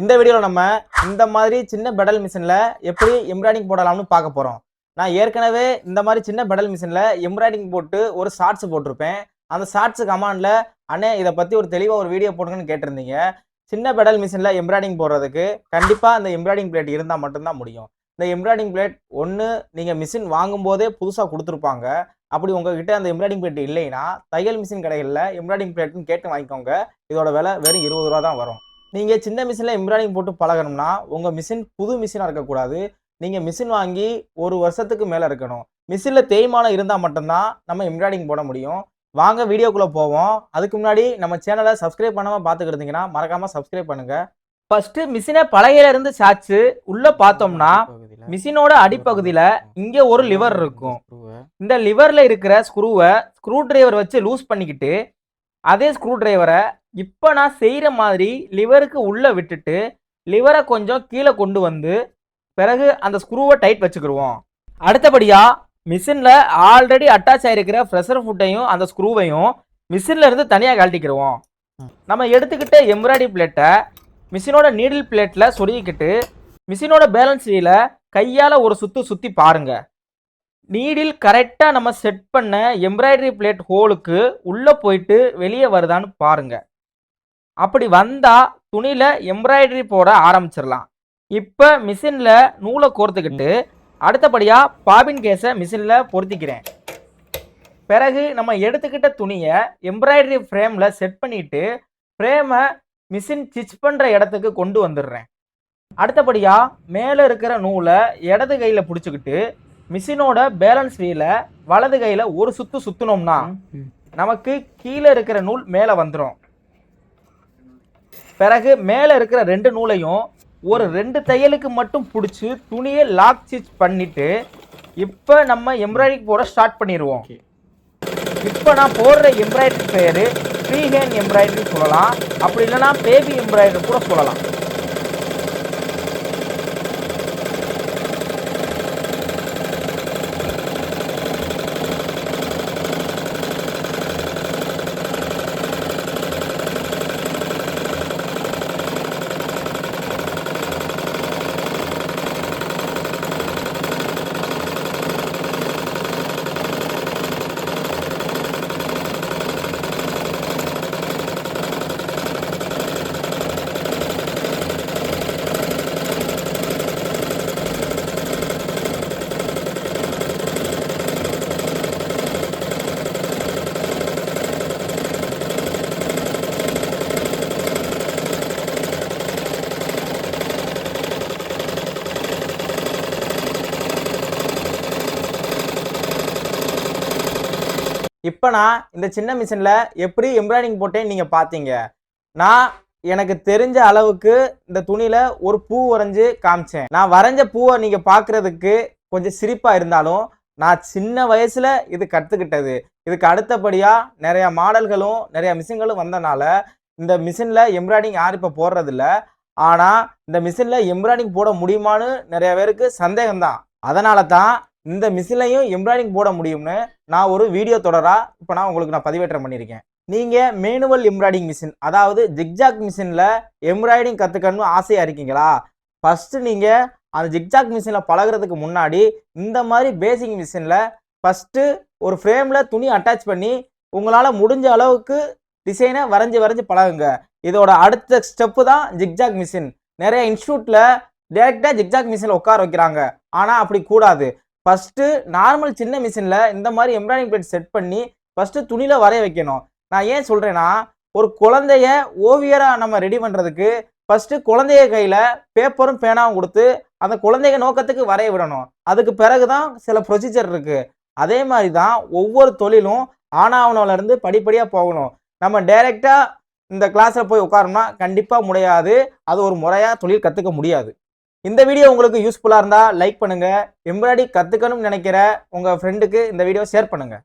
இந்த வீடியோவில் நம்ம இந்த மாதிரி சின்ன பெடல் மிஷினில் எப்படி எம்ப்ராய்டிங் போடலாம்னு பார்க்க போகிறோம் நான் ஏற்கனவே இந்த மாதிரி சின்ன பெடல் மிஷினில் எம்ப்ராய்டிங் போட்டு ஒரு ஷார்ட்ஸ் போட்டிருப்பேன். அந்த ஷார்ட்ஸ் கமாண்டில் அண்ணே இதை பற்றி ஒரு தெளிவாக ஒரு வீடியோ போடுங்கன்னு கேட்டிருந்தீங்க. சின்ன பெடல் மிஷினில் எம்ப்ராய்டிங் போடுறதுக்கு கண்டிப்பாக அந்த எம்ப்ராய்டிங் பிளேட் இருந்தால் மட்டும்தான் முடியும். இந்த எம்ப்ராய்டிங் பிளேட் ஒன்று நீங்கள் மிஷின் வாங்கும்போதே புதுசாக கொடுத்துருப்பாங்க. அப்படி உங்ககிட்ட அந்த எம்ப்ராய்டிங் பிளேட் இல்லைன்னா தையல் மிஷின் கடைகளில் எம்ப்ராய்டிங் பிளேட்னு கேட்டு வாங்கிக்கோங்க. இதோட விலை வெறும் இருபது ரூபா தான் வரும். நீங்கள் சின்ன மிஷினில் எம்ப்ராய்டிங் போட்டு பழகணும்னா உங்கள் மிஷின் புது மிஷினாக இருக்கக்கூடாது. நீங்கள் மிஷின் வாங்கி ஒரு வருஷத்துக்கு மேலே இருக்கணும். மிஷினில் தேய்மானம் இருந்தால் மட்டும்தான் நம்ம எம்ப்ராய்டிங் போட முடியும். வாங்க வீடியோக்குள்ளே போவோம். அதுக்கு முன்னாடி நம்ம சேனலை சப்ஸ்கிரைப் பண்ணாமல் பார்த்துக்கிட்டு மறக்காமல் சப்ஸ்கிரைப் பண்ணுங்கள் ஃபஸ்ட்டு மிஷினை பழகையிலேருந்து சாச்சு உள்ளே பார்த்தோம்னா மிஷினோட அடிப்பகுதியில் இங்கே ஒரு லிவர் இருக்கும். இந்த லிவரில் இருக்கிற ஸ்க்ரூவை ஸ்க்ரூ டிரைவர் வச்சு லூஸ் பண்ணிக்கிட்டு அதே ஸ்க்ரூ டிரைவரை இப்போ நான் செய்கிற மாதிரி லிவருக்கு உள்ளே விட்டுட்டு லிவரை கொஞ்சம் கீழே கொண்டு வந்து பிறகு அந்த ஸ்க்ரூவை டைட் வச்சுக்கிடுவோம் அடுத்தபடியாக மிஷினில் ஆல்ரெடி அட்டாச் ஆகிருக்கிற ப்ரெஷர் ஃபுட்டையும் அந்த ஸ்க்ரூவையும் மிஷினில் இருந்து தனியாக கழட்டிக்கிடுவோம் நம்ம எடுத்துக்கிட்ட எம்ப்ராய்டரி பிளேட்டை மிஷினோட நீடில் பிளேட்டில் சொருகிக்கிட்டு மிஷினோட பேலன்ஸ் வீல கையால் ஒரு சுற்று சுற்றி பாருங்க. நீடில் கரெக்டாக நம்ம செட் பண்ண எம்ப்ராய்டரி பிளேட் ஹோலுக்கு உள்ளே போயிட்டு வெளியே வருதான்னு பாருங்கள் அப்படி வந்தால் துணியில் எம்ப்ராய்டரி போட ஆரம்பிச்சிடலாம் இப்போ மிஷினில் நூலை கோர்த்துக்கிட்டு அடுத்தபடியாக பாபின் கேஸை மிஷினில் பொருத்திக்கிறேன். பிறகு நம்ம எடுத்துக்கிட்ட துணியை எம்ப்ராய்டரி ஃப்ரேமில் செட் பண்ணிவிட்டு ஃப்ரேமை மிஷின் ஸ்டிச் பண்ணுற இடத்துக்கு கொண்டு வந்துடுறேன். அடுத்தபடியாக மேலே இருக்கிற நூலை இடது கையில் பிடிச்சிக்கிட்டு மிஷினோட பேலன்ஸ் வீலை வலது கையில் ஒரு சுத்து சுற்றினோம்னா நமக்கு கீழே இருக்கிற நூல் மேலே வந்துடும் பிறகு மேலே இருக்கிற ரெண்டு நூலையும் ஒரு ரெண்டு தையலுக்கு மட்டும் பிடிச்சி துணியை லாக் ஸ்டிச் பண்ணிட்டு இப்போ நம்ம எம்ப்ராய்டரி போட ஸ்டார்ட் பண்ணிடுவோம் இப்போ நான் போடுற எம்ப்ராய்டரி பேர் ஃப்ரீ ஹேண்ட் எம்ப்ராய்டரி சொல்லலாம். அப்படி இல்லைன்னா பேபி எம்ப்ராய்டரி கூட சொல்லலாம். இப்போ நான் இந்த சின்ன மிஷினில் எப்படி எம்ப்ராய்டிங் போட்டேன்னு நீங்கள் பார்த்தீங்க நான் எனக்கு தெரிஞ்ச அளவுக்கு இந்த துணியில் ஒரு பூ வரைஞ்சி காமிச்சேன். நான் வரைஞ்ச பூவை நீங்கள் பார்க்குறதுக்கு கொஞ்சம் சிரிப்பாக இருந்தாலும் நான் சின்ன வயசில் இது கற்றுக்கிட்டது இதுக்கு அடுத்தபடியாக நிறையா மாடல்களும் நிறையா மிஷின்களும் வந்தனால இந்த மிஷினில் எம்ப்ராய்டிங் யாரும் இப்போ போடுறதில்ல. ஆனால் இந்த மிஷினில் எம்ப்ராய்டிங் போட முடியுமான்னு நிறைய பேருக்கு சந்தேகம்தான். அதனால தான் இந்த மிஷின்லையும் எம்ப்ராய்டிங் போட முடியும்னு நான் ஒரு வீடியோ தொடராக இப்போ நான் உங்களுக்கு நான் பதிவேற்றம் பண்ணியிருக்கேன். நீங்கள் மேனுவல் எம்ப்ராய்டிங் மிஷின் அதாவது ஜிக்ஜாக் மிஷினில் எம்ப்ராய்டிங் கற்றுக்கணும்னு ஆசையாக இருக்கீங்களா? ஃபஸ்ட்டு நீங்கள் அந்த ஜிக்ஜாக் மிஷினில் பழகுறதுக்கு முன்னாடி இந்த மாதிரி பேசிக் மிஷினில் ஃபஸ்ட்டு ஒரு ஃப்ரேமில் துணி அட்டாச் பண்ணி உங்களால் முடிஞ்ச அளவுக்கு டிசைனை வரைஞ்சி வரைஞ்சி பழகுங்க. இதோட அடுத்த ஸ்டெப்பு தான் ஜிக்ஜாக் மிஷின் நிறைய இன்ஸ்டியூட்டில் டேரெக்டாக ஜிக்ஜாக் மிஷினில் உட்கார வைக்கிறாங்க. ஆனால் அப்படி கூடாது. ஃபஸ்ட்டு நார்மல் சின்ன மிஷினில் இந்த மாதிரி எம்ப்ராய்டிங் பிளேட் செட் பண்ணி ஃபஸ்ட்டு துணியில் வரைய வைக்கணும். நான் ஏன் சொல்கிறேன்னா ஒரு குழந்தைய ஓவியராக நம்ம ரெடி பண்ணுறதுக்கு ஃபஸ்ட்டு குழந்தைய கையில் பேப்பரும் பேனாவும் கொடுத்து அந்த குழந்தைய நோக்கத்துக்கு வரைய விடணும். அதுக்கு பிறகு தான் சில ப்ரொசீஜர் இருக்குது அதே மாதிரி தான் ஒவ்வொரு தொழிலும் ஆனாவனிலேருந்து படிப்படியாக போகணும். நம்ம டைரெக்டாக இந்த கிளாஸில் போய் உட்காரோம்னா கண்டிப்பாக முடியாது. அது ஒரு முறையாக தொழில் கற்றுக்க முடியாது. இந்த வீடியோ உங்களுக்கு யூஸ்ஃபுல்லாக இருந்தால் லைக் பண்ணுங்கள் எம்ப்ராய்டரி கற்றுக்கணும்னு நினைக்கிற உங்கள் ஃப்ரெண்டுக்கு இந்த வீடியோ ஷேர் பண்ணுங்கள்